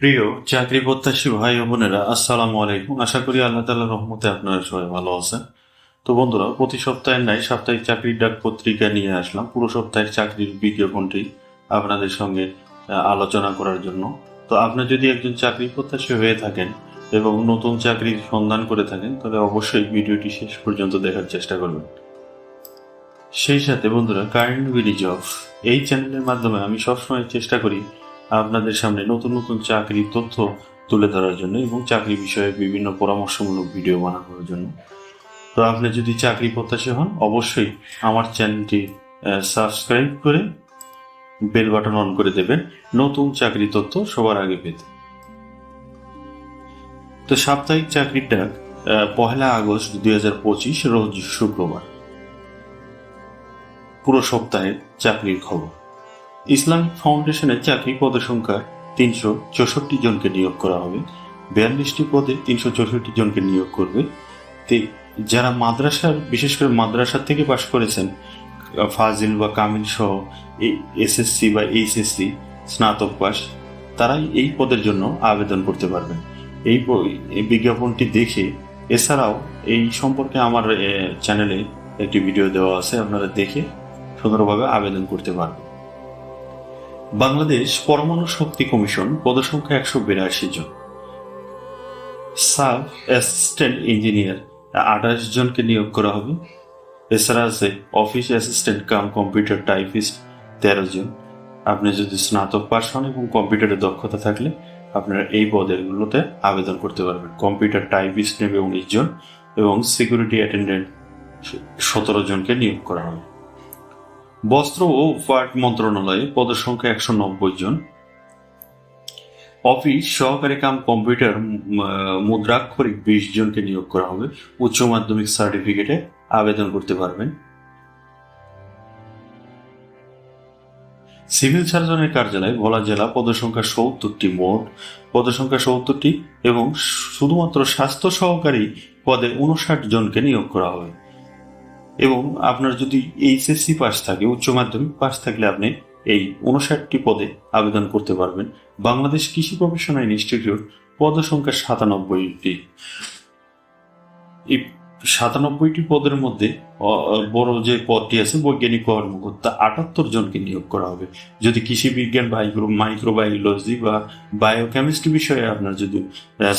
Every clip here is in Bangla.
প্রিয় চাকরি প্রত্যাশী ভাই ও বোনেরা, আসসালামু আলাইকুম। আশা করি আল্লাহ তাআলার রহমতে আপনারা সবাই ভালো আছেন। তো বন্ধুরা, প্রতি সপ্তাহের নাই সাপ্তাহিক চাকরির ডাক পত্রিকা নিয়ে আসলাম। পুরো সপ্তাহের চাকরির বিজ্ঞাপনটি আপনাদের সঙ্গে আলোচনা করার জন্য। তো আপনি যদি একজন চাকরি প্রত্যাশী হয়ে থাকেন এবং নতুন চাকরির সন্ধান করে থাকেন, তাহলে অবশ্যই ভিডিওটি শেষ পর্যন্ত দেখার চেষ্টা করবেন। সেই সাথে বন্ধুরা কারেন্ট বিডি জব এই চ্যানেলের মাধ্যমে আমি সবসময় চেষ্টা করি আপনাদের সামনে নতুন নতুন চাকরির তথ্য তুলে ধরার জন্য এবং চাকরি বিষয়ে বিভিন্ন পরামর্শমূলক ভিডিও বানানোর জন্য। তো আপনি যদি চাকরি প্রত্যাশী হন, অবশ্যই আমার চ্যানেলটি সাবস্ক্রাইব করে বেল বাটন অন করে দেবেন। নতুন চাকরি তথ্য সবার আগে পেতে। তো সাপ্তাহিক চাকরির ডাক পহেলা আগস্ট দুই হাজার পঁচিশ, রোজ শুক্রবার। পুরো সপ্তাহের চাকরির খবর। ইসলামিক ফাউন্ডেশনের চাকরি পদসংখ্যা তিনশো চৌষট্টি জনকে নিয়োগ করা হবে। বিয়াল্লিশটি পদে তিনশো চৌষট্টি জনকে নিয়োগ করবে। যারা মাদ্রাসার, বিশেষ করে মাদ্রাসা থেকে পাশ করেছেন, ফাজিল বা কামিল সহ এসএসসি বা এইচএসসি স্নাতক পাস তারাই এই পদের জন্য আবেদন করতে পারবেন। এই বিজ্ঞাপনটি দেখে এছাড়াও এই সম্পর্কে আমার চ্যানেলে একটি ভিডিও দেওয়া আছে, আপনারা দেখে সুন্দরভাবে আবেদন করতে পারবেন। বাংলাদেশ পরমাণু শক্তি কমিশন পদসংখ্যা একশো বিরাশি জন। সাব অ্যাসিস্ট্যান্ট ইঞ্জিনিয়ার আঠাশ জনকে নিয়োগ করা হবে। এছাড়া আছে office assistant cum computer typist তেরো জন। আপনি যদি স্নাতক পাস হন এবং কম্পিউটারে দক্ষতা থাকলে আপনারা এই পদেরগুলোতে আবেদন করতে পারবেন। কম্পিউটার টাইপিস্ট নেবে উনিশ জন এবং সিকিউরিটি অ্যাটেন্ডেন্ট সতেরো জনকে নিয়োগ করা হবে। বস্ত্র ও পাট মন্ত্রণালয়ে পদসংখ্যা একশো নব্বই জন। অফিস সহকারী কাম কম্পিউটার মুদ্রাক্ষরিক বিশ জনকে নিয়োগ করা হবে। উচ্চ মাধ্যমিক সার্টিফিকেটে আবেদন করতে পারবেন। সিভিল সার্জনের কার্যালয় ভোলা জেলা পদসংখ্যা সত্তরটি মোট। পদসংখ্যা সত্তরটি এবং শুধুমাত্র স্বাস্থ্য সহকারী পদে উনষাট জনকে নিয়োগ করা হবে। এবং আপনার যদি এইচএসসি পাস থাকে, উচ্চ মাধ্যমিক পাস থাকলে আপনি এই উনষাটটি পদে আবেদন করতে পারবেন। বাংলাদেশ কৃষি প্রফেশনাল ইনস্টিটিউট পদ সংখ্যা সাতানব্বইটি। এই সাতানব্বইটি পদের মধ্যে বড় যে পদটি আছে, বৈজ্ঞানিক কর্মকর্তা আটাত্তর জনকে নিয়োগ করা হবে। যদি কৃষি বিজ্ঞান মাইক্রো মাইক্রোবায়োলজি বা বায়োকেমিস্ট্রি বিষয়ে আপনার যদি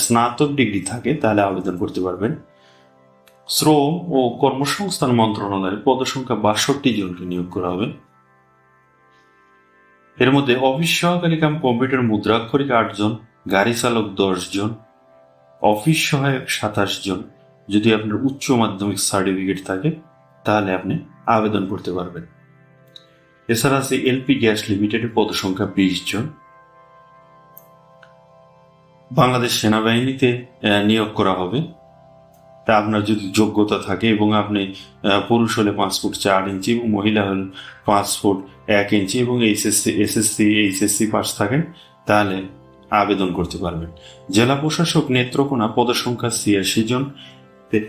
স্নাতক ডিগ্রি থাকে, তাহলে আবেদন করতে পারবেন। শ্রম ও কর্মসংস্থান মন্ত্রণালয়ের পদসংখ্যা বাষট্টি জনকে নিয়োগ করা হবে। এর মধ্যে অফিস সহকারী কাম কম্পিউটার মুদ্রাক্ষরিক আট জন, গাড়ি চালক দশ জন, অফিস সহায়ক সাতাশ জন। যদি আপনার উচ্চ মাধ্যমিক সার্টিফিকেট থাকে, তাহলে আপনি আবেদন করতে পারবেন। এছাড়া আছে এলপি গ্যাস লিমিটেডের পদসংখ্যা বিশ জন। বাংলাদেশ সেনাবাহিনীতে নিয়োগ করা হবে। তা আপনার যদি যোগ্যতা থাকে এবং আপনি পুরুষ হলে পাঁচ ফুট চার ইঞ্চি এবং মহিলা হলে পাঁচ ফুট এক ইঞ্চি এবং এইচএসসি, এসএসসি, এইচএসসি পাস থাকেন, তাহলে আবেদন করতে পারবেন। জেলা প্রশাসক নেত্রকোনা পদের সংখ্যা ছিয়াশি জন।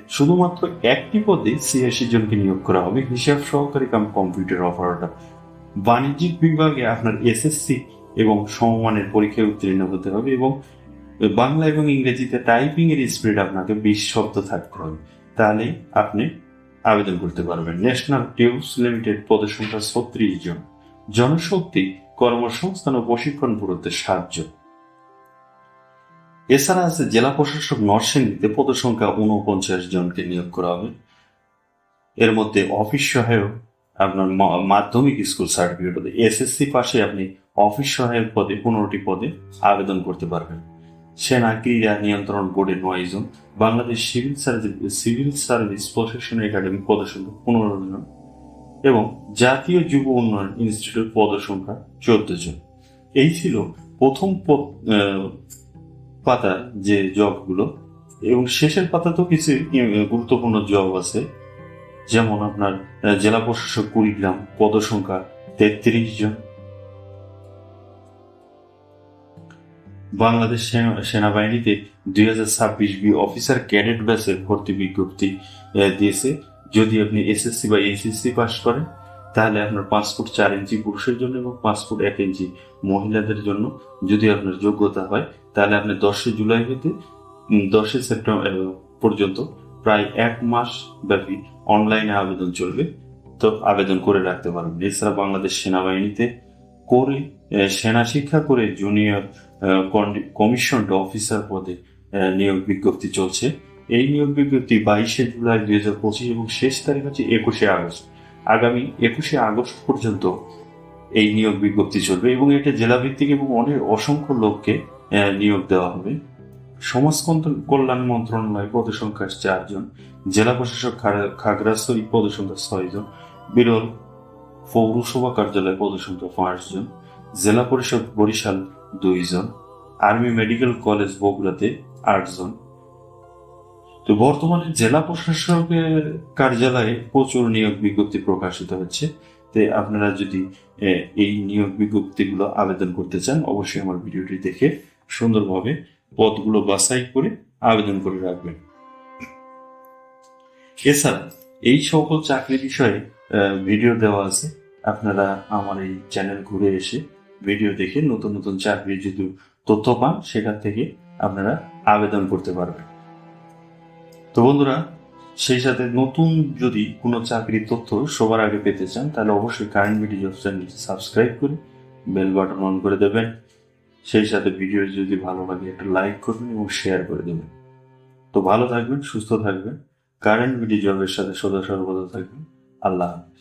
শুধুমাত্র একটি পদে ছিয়াশি জনকে নিয়োগ করা হবে। হিসাব সহকারী কাম কম্পিউটার অপারেটর। বাণিজ্যিক বিভাগে আপনার এসএসসি এবং সমমানের পরীক্ষায় উত্তীর্ণ হতে হবে এবং বাংলা এবং ইংরেজিতে টাইপিং এর স্পিড আপনাকে বিশ শব্দ থাকতে হবে। তাহলে আপনি আবেদন করতে পারবেন। ন্যাশনাল টিউবস লিমিটেড পদের সংখ্যা ছত্রিশ জন। জনশক্তি কর্মসংস্থান ও প্রশিক্ষণ সাত জন। এছাড়া আছে জেলা প্রশাসক নরসিংদীতে পদের সংখ্যা উনপঞ্চাশ জনকে নিয়োগ করা হবে। এর মধ্যে অফিস সহায়ক আপনার মাধ্যমিক স্কুল সার্টিফিকেট এসএসসি পাশে আপনি অফিস সহায়ক পদে, পনেরোটি পদে আবেদন করতে পারবেন। সেনা ক্রীড়া নিয়ন্ত্রণ বোর্ডের নয় জন Bangladesh civil service civil service প্রশাসন একাডেমি পদসংখ্যা পনেরো জন এবং জাতীয় যুব উন্নয়ন ইনস্টিটিউট পদসংখ্যা চোদ্দ জন। এই ছিল প্রথম পাতার যে জবগুলো এবং শেষের পাতাতেও কিছু ই- গুরুত্বপূর্ণ জব আছে, যেমন আপনার জেলা প্রশাসক কুড়িগ্রাম পদসংখ্যা তেত্রিশ জন বাংলাদেশ সেনা- সেনাবাহিনীতে দুই হাজার ছাব্বিশ বি অফিসার ক্যাডেট ব্যাচের ভর্তি বিজ্ঞপ্তি দিয়েছে। যদি আপনি এসএসসি বা এইচএসসি পাস করেন, তাহলে আপনার ফুট চার ইঞ্চি পুরুষের জন্য এবং ফুট এক ইঞ্চি মহিলাদের জন্য যদি আপনার যোগ্যতা হয়, তাহলে আপনি দশই জুলাই হতে দশই সেপ্টেম্বর পর্যন্ত প্রায় এক মাস ব্যাপী অনলাইনে আবেদন চলবে। তো আবেদন করে রাখতে পারবেন। এছাড়া বাংলাদেশ সেনাবাহিনীতে করে সেনা শিক্ষা করে জুনিয়র কমিশন অফিসার পদে নিয়োগ বিজ্ঞপ্তি চলছে। এই নিয়োগ বিজ্ঞপ্তি বাইশে জুলাই দুই হাজার পঁচিশ এবং শেষ তারিখ হচ্ছে একুশে আগস্ট। আগামী একুশে আগস্ট পর্যন্ত এই নিয়োগ বিজ্ঞপ্তি চলবে এবং এটা জেলাভিত্তিক এবং অনেক অসংখ্য লোককে নিয়োগ দেওয়া হবে। সমাজ কল্যাণ- মন্ত্রণালয় পদসংখ্যা চারজন, জেলা প্রশাসক খাগড়াছড়ি পদসংখ্যা ছয়জন, বিরল পৌরসভা কার্যালয় পদসংখ্যা পাঁচজন, জেলা পরিষদ বরিশাল দুইজন, আর্মি মেডিকেল কলেজ বগুড়াতে আটজন। তো বর্তমানে জেলা প্রশাসকের কার্যালয়ে প্রচুর নিয়োগ বিজ্ঞপ্তি প্রকাশিত হচ্ছে। তো আপনারা যদি এই নিয়োগ বিজ্ঞপ্তিগুলো আবেদন করতে চান, অবশ্যই আমার ভিডিওটি দেখে সুন্দরভাবে পদগুলো বাছাই করে আবেদন করে রাখবেন। এছাড়া এই সকল চাকরি বিষয়ে ভিডিও দেওয়া আছে। আপনারা আমার এই চ্যানেল ঘুরে এসে ভিডিও দেখে নতুন নতুন চাকরির যদি তথ্য পান, সেখান থেকে আপনারা আবেদন করতে পারবেন। তো বন্ধুরা, সেই সাথে নতুন যদি কোনো চাকরির তথ্য সবার আগে পেতে চান, তাহলে অবশ্যই কারেন্ট ভিডিও জব চ্যানেলটি সাবস্ক্রাইব করে বেল বাটন অন করে দেবেন। সেই সাথে ভিডিও যদি ভালো লাগে, একটা লাইক করবেন এবং শেয়ার করে দেবেন। তো ভালো থাকবেন, সুস্থ থাকবেন। কারেন্ট ভিডিও জবের সাথে সদা সর্বদা থাকবেন। আল্লাহ হাফেজ।